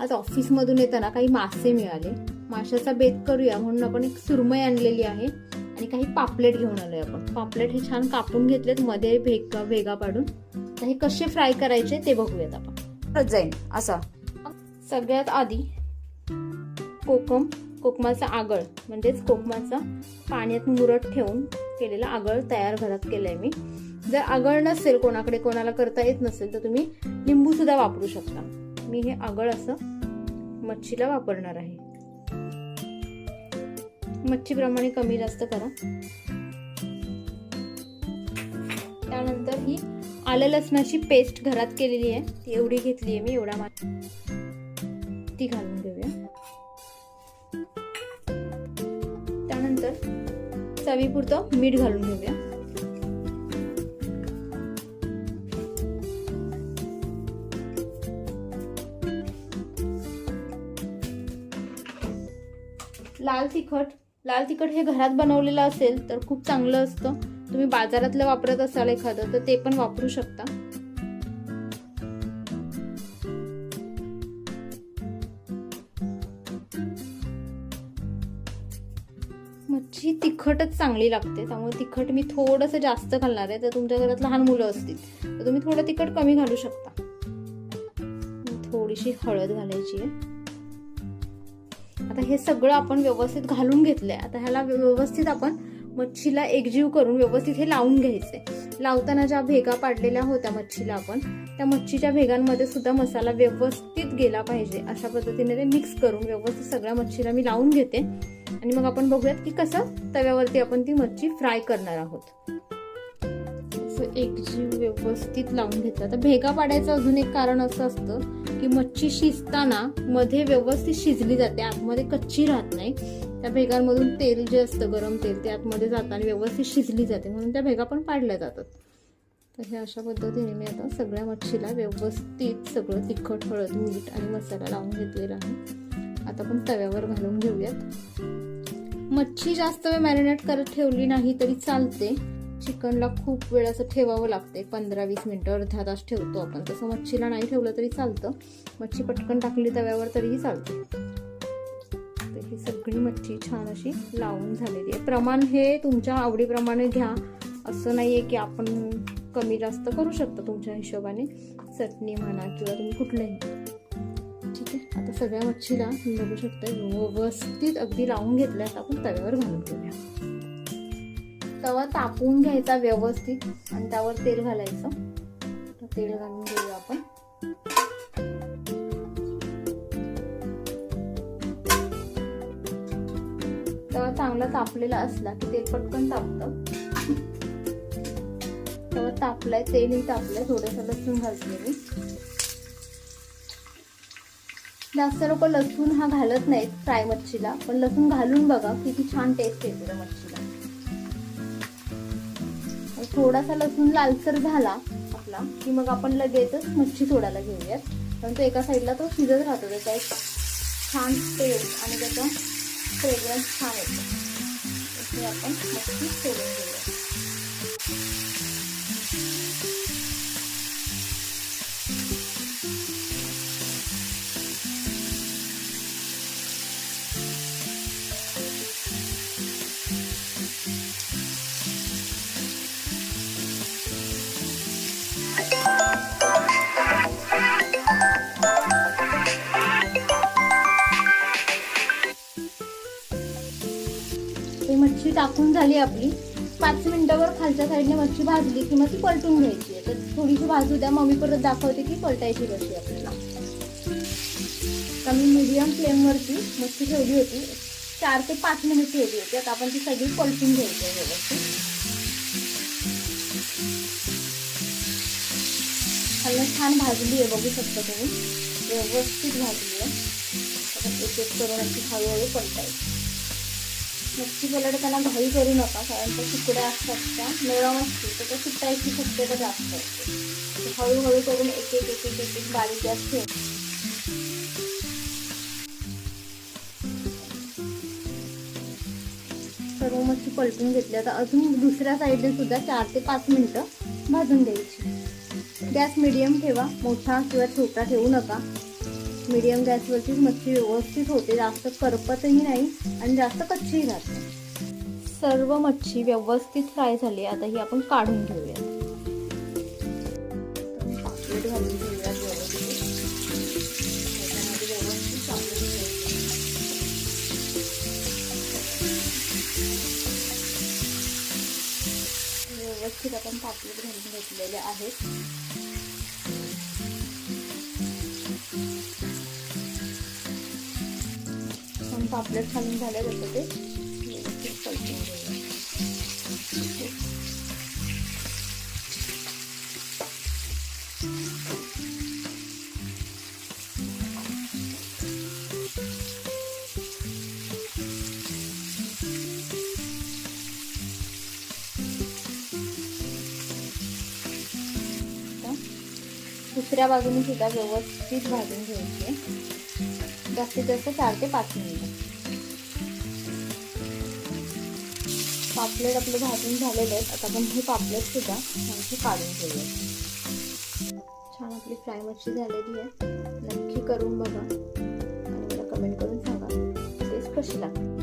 आज ऑफिसमधून येताना काही मासे मिळाले. माशाचा बेत करूया म्हणून आपण एक सुरमई आणलेली आहे आणि काही पापलेट घेऊन आलोय आपण. पापलेट हे छान कापून घेतलेत मध्ये भेग भेगा पाडून. तर हे कसे फ्राय करायचे ते बघूयात आपण. जाईल असा. सगळ्यात आधी कोकम कोकमाचा आगळ म्हणजेच कोकमाचा पाण्यात मुरत ठेवून केलेला आगळ तयार घरात केलंय मी. जर आगळ नसेल कोणाकडे कोणाला करता येत नसेल तर तुम्ही लिंबू सुद्धा वापरू शकता. मी हे आगळ असं मच्छीला वापरणार आहे. मच्छीप्रमाणे कमी जास्त करा. त्यानंतर ही आलं लसणाची पेस्ट घरात केलेली आहे. ती एवढी घेतली आहे मी एवढा मा ती घालून घेऊया त्यानंतर चवीपुरतं मीठ घालून घेऊया. लाल तिखट. लाल तिखट हे घरात बनवलेलं असेल तर खूप चांगलं असतं. तुम्ही बाजारातलं वापरत असाल एखादं तर ते पण वापरू शकता. मच्छी तिखटच चांगली लागते. त्यामुळे तिखट मी थोडंसं जास्त घालणार आहे. तर तुमच्या घरात लहान मुलं असतील तर तुम्ही थोडं तिखट कमी घालू शकता. थोडीशी हळद घालायची आहे. आता हे सगळं आपण व्यवस्थित घालून घेतलंय. आता ह्याला व्यवस्थित आपण मच्छीला एकजीव करून व्यवस्थित हे लावून घ्यायचंय लावताना ज्या भेगा पाडलेल्या होत्या मच्छीला आपण त्या मच्छीच्या भेगांमध्ये सुद्धा मसाला व्यवस्थित गेला पाहिजे. अशा पद्धतीने ते मिक्स करून व्यवस्थित सगळ्या मच्छीला मी लावून घेते. आणि मग आपण बघूयात की कसं तव्यावरती आपण ती मच्छी फ्राय करणार आहोत. असं एकजीव व्यवस्थित लावून घेतलं. तर भेगा पाडायचं अजून एक कारण असं असतं की मच्छी शिजताना मध्ये व्यवस्थित शिजली जाते आतमध्ये कच्ची राहत नाही. त्या भेगांमधून तेल जे असतं गरम तेल ते आतमध्ये जाताना व्यवस्थित शिजली जाते. म्हणून त्या भेगा पण पाडल्या जातात. तर हे अशा पद्धतीने मी आता सगळ्या मच्छीला व्यवस्थित सगळं तिखट हळद मीठ आणि मसाला लावून घेतलेला आहे. आता आपण तव्यावर घालून घेऊयात. मच्छी जास्त वेळ मॅरिनेट करत ठेवली नाही तरी चालते. चिकनला खूप वेळ असं ठेवावं लागते पंधरा वीस मिनटं अर्धा तास ठेवतो आपण. तसं मच्छीला नाही ठेवलं तरी चालतं. मच्छी पटकन टाकली तव्यावर तरीही चालते. तर ही सगळी मच्छी छान अशी लावून झालेली आहे. प्रमाण हे तुमच्या आवडीप्रमाणे घ्या. असं नाही आहे की आपण कमी जास्त करू शकता तुमच्या हिशोबाने. चटणी म्हणा किंवा तुम्ही कुठलंही. ठीक आहे? आता सगळ्या मच्छीला तुम्ही बघू शकता व्यवस्थित अगदी लावून घेतल्यास आपण तव्यावर घालून घेऊया. तवा तापवून घ्यायचा व्यवस्थित आणि त्यावर तेल घालायचं. तेल घालून घेऊया आपण. तवा चांगला तापलेला असला की तेल पटकन तापतं. तवा तापलाय तेलही तापलंय थोडंसं लसूण घालते मी. जास्त लोक लसूण हा घालत नाहीत फ्राय मच्छीला. पण लसूण घालून बघा किती छान टेस्ट येते मच्छीला. थोडासा लसूण लालसर झाला आपला की मग आपण लगेचच मच्छी सोडायला घेऊयात. कारण तो एका साईडला तो शिजत राहतो त्याचा एक छान टेस्ट आणि त्याचा फ्रेग्रन्स छान येतो. आपण मच्छी सोडून घेऊया टाकून झाली आपली. पाच मिनिटावर खालच्या साईडने मच्छी भाजली की मग ती पलटून घ्यायची. आहे तर थोडीशी भाजू द्या. मग मी परत दाखवते की पलटायची कशी आपल्याला. कमी मी मीडियम फ्लेमवरती मच्छी ठेवली होती. चार ते पाच मिनिट ठेवली होती. आता आपण ती सगळी पलटून घ्यायची आहे व्यवस्थित. हल्ला छान भाजली आहे. बघू शकता तुम्ही. व्यवस्थित भाजली आहे. आपण एक एक करून अशी हळूहळू पलटायची. मच्छी पलटताना घाई करू नका कारण त्या तुकड्या असतात त्या नरम असतील तर त्या सुटायची शक्यता जास्त असते. हळूहळू करून एक एक एक एक एक एक बारीक गॅस ठेव. सर्व मच्छी पलटून घेतल्या तर अजून दुसऱ्या साईडने सुद्धा चार ते पाच मिनिटं भाजून द्यायची. गॅस मिडियम ठेवा मोठा किंवा छोटा ठेवू नका. मीडियम गॅसवरतीच मच्छी व्यवस्थित होते. जास्त करपतही नाही आणि जास्त कच्चीही राहत नाही. सर्व मच्छी व्यवस्थित फ्राय झाली. आता ही आपण काढून घेऊया. पापलेट घालून घेऊयात व्यवस्थित. व्यवस्थित आपण पापलेट घालून घेतलेले आहेत. पापलेट घालून झाले जातं ते. व्यवस्थित कलटून घेऊया दुसऱ्या बाजूने सुद्धा व्यवस्थित भाजून घ्यायचे. जास्तीत जास्त चार ते पाच मिनिटं. पापलेट आपले भाजून झालेले आहेत आता आपण हे पापलेट सुद्धा आणखी काढून घेऊया. छान आपली फ्राय मच्छी झालेली आहे. नक्की करून बघा. आणि मला कमेंट करून सांगा. टेस्ट कशी लागते?